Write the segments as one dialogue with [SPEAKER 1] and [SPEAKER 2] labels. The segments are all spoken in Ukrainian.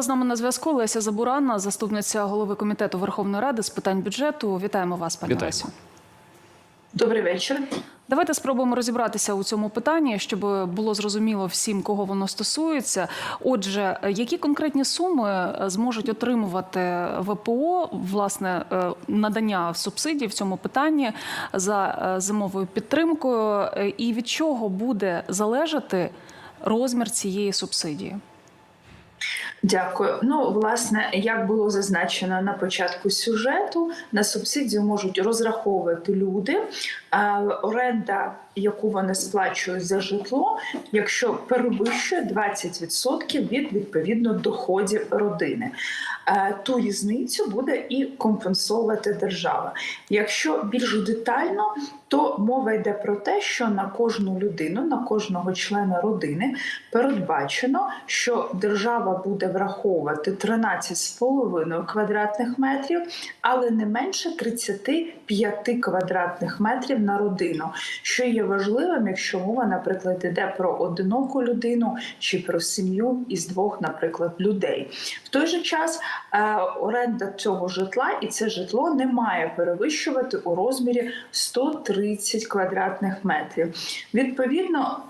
[SPEAKER 1] Зараз з нами на зв'язку Леся Забуранна, заступниця голови комітету Верховної Ради з питань бюджету. Вітаємо вас, пані
[SPEAKER 2] Вітаємо.
[SPEAKER 1] Лесю.
[SPEAKER 3] Добрий вечір.
[SPEAKER 1] Давайте спробуємо розібратися у цьому питанні, щоб було зрозуміло всім, кого воно стосується. Отже, які конкретні суми зможуть отримувати ВПО власне е, надання субсидій в цьому питанні за е, зимовою підтримкою, і від чого буде залежати розмір цієї субсидії?
[SPEAKER 3] Дякую. Ну, власне, як було зазначено на початку сюжету, на субсидію можуть розраховувати люди. Оренда, яку вони сплачують за житло, якщо перевищує 20% від відповідно доходів родини. Ту різницю буде і компенсовувати держава. Якщо більш детально, то мова йде про те, що на кожну людину, на кожного члена родини передбачено, що держава буде враховувати 13,5 квадратних метрів, але не менше 35 квадратних метрів на родину, що є важливим, якщо мова, наприклад, йде про одиноку людину чи про сім'ю із двох, наприклад, людей. В той же час е, оренда цього житла і це житло не має перевищувати у розмірі 130 квадратних метрів. Відповідно,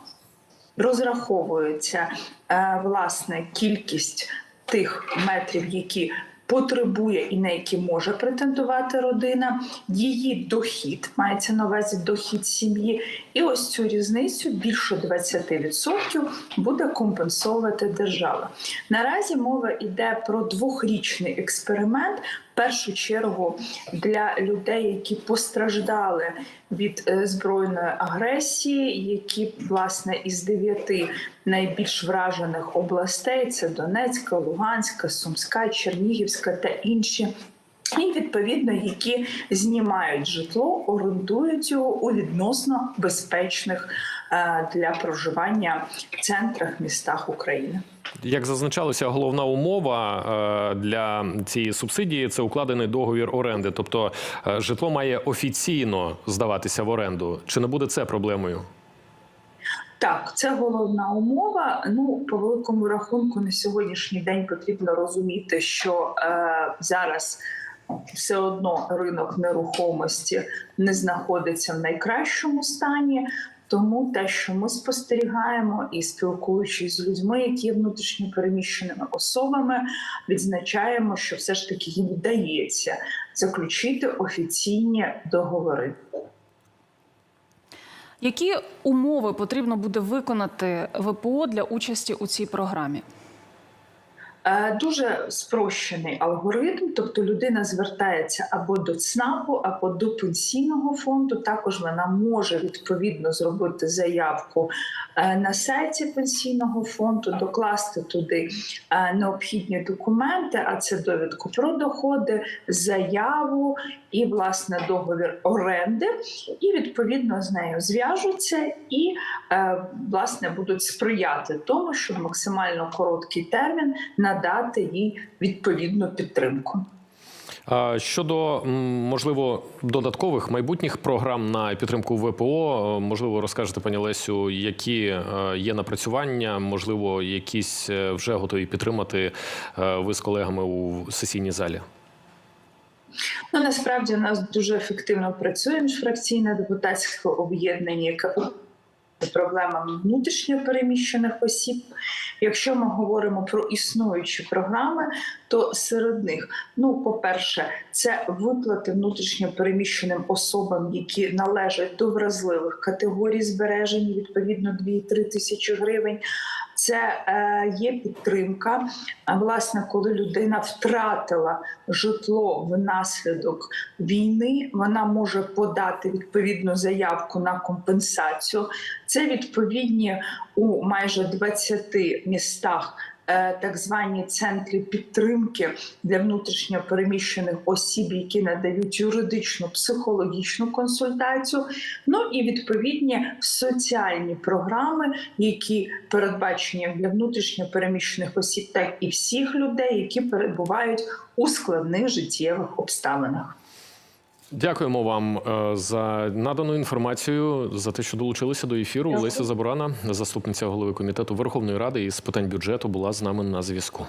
[SPEAKER 3] розраховується е, власне кількість тих метрів, які потребує і на які може претендувати родина, її дохід мається на увазі дохід сім'ї, і ось цю різницю більше 20% буде компенсовувати держава. Наразі мова йде про двохрічний експеримент. Першу чергу для людей, які постраждали від е, збройної агресії, які власне із дев'яти найбільш вражених областей це Донецька, Луганська, Сумська, Чернігівська та інші. І відповідно, які знімають житло, орендують його у відносно безпечних е, для проживання центрах, містах України.
[SPEAKER 2] Як зазначалося, головна умова е, для цієї субсидії це укладений договір оренди. Тобто е, житло має офіційно здаватися в оренду. Чи не буде це проблемою?
[SPEAKER 3] Так, це головна умова. Ну, по великому рахунку, на сьогоднішній день потрібно розуміти, що е, зараз все одно ринок нерухомості не знаходиться в найкращому стані. Тому те, що ми спостерігаємо і спілкуючись з людьми, які є внутрішньо переміщеними особами, відзначаємо, що все ж таки їм вдається заключити офіційні договори.
[SPEAKER 1] Які умови потрібно буде виконати ВПО для участі у цій програмі?
[SPEAKER 3] Е, Дуже спрощений алгоритм, тобто людина звертається або до ЦНАПу, або до пенсійного фонду. Також вона може відповідно зробити заявку е, на сайті пенсійного фонду, докласти туди е, необхідні документи, а це довідку про доходи, заяву і власне договір оренди, і відповідно з нею зв'яжуться і власне будуть сприяти тому, щоб максимально короткий термін надати їй відповідну підтримку.
[SPEAKER 2] Щодо можливо додаткових майбутніх програм на підтримку ВПО, е, можливо, розкажете, пані Лесю, які е, є напрацювання, можливо, якісь е, вже готові підтримати ви з колегами у сесійній залі.
[SPEAKER 3] Ну насправді у нас дуже ефективно працює міжфракційне депутатське об'єднання, яке проблемами внутрішньо переміщених осіб. Якщо ми говоримо про існуючі програми, то серед них, ну, по-перше, це виплати внутрішньо переміщеним особам, які належать до вразливих категорій збереження, відповідно 2-3 тисячі гривень. Це е, є підтримка. Власне, коли людина втратила житло внаслідок війни, вона може подати відповідну заявку на компенсацію. Це відповідні у майже 20 містах. Е, Так звані центри підтримки для внутрішньо переміщених осіб, які надають юридичну психологічну консультацію. Ну і відповідні соціальні програми, які передбачені для внутрішньо переміщених осіб, так і всіх людей, які перебувають у складних життєвих обставинах.
[SPEAKER 2] Дякуємо вам е, за надану інформацію за те, що долучилися до ефіру.
[SPEAKER 3] Дякую.
[SPEAKER 2] Леся Заборана, заступниця голови комітету Верховної Ради із питань бюджету, була з нами на зв'язку.